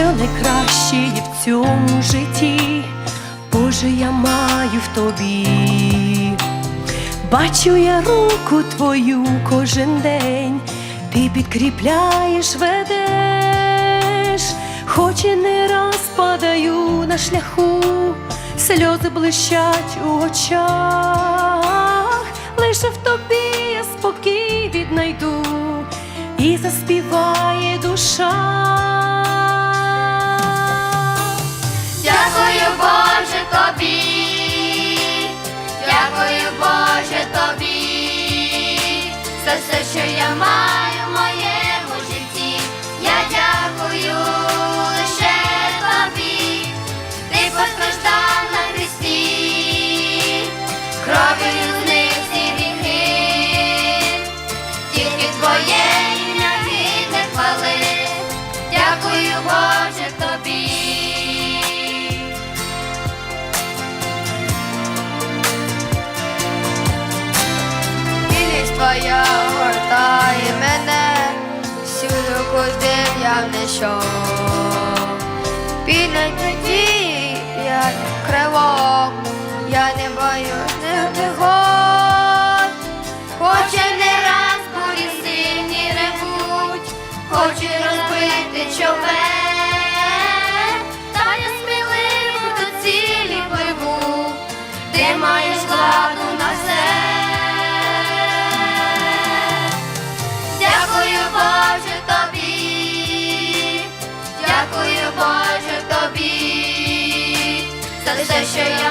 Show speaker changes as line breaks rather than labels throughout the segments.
що найкраще є в цьому житті, Боже, я маю в тобі. Бачу я руку твою кожен день, ти підкріпляєш, ведеш, хоч і не раз падаю на шляху, сльози блищать у очах, лише в тобі я спокій віднайду. І заспіває душа.
За все, що я маю в моєму житті. Я дякую лише тобі, ти постраждав на хресті, кров'ю зник всі гріхи, тільки твоє ім'я гідне хвали. Дякую, Боже, тобі.
Милість не йшов. Піднять тоді, як крило, я не боюсь не пригод.
Хоч не раз бурі сині ревуть, хочу розбити човен, та я сміливо до цілі пливу, ти маєш владу на все.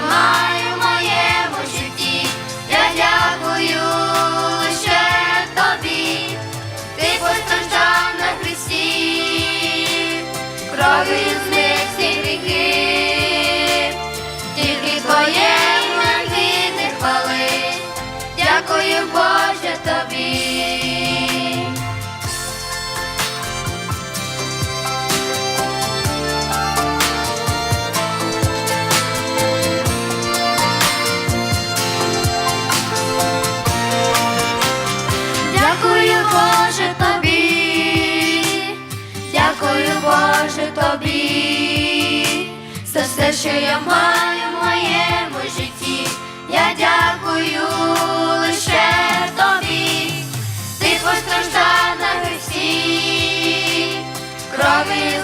Все, тобі, за все, що я маю в моєму житті. Я дякую лише тобі, ти постраждав на хресті, кров'ю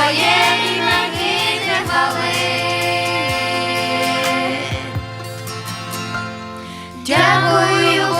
твоє ім'я гідне хвали. Дякую,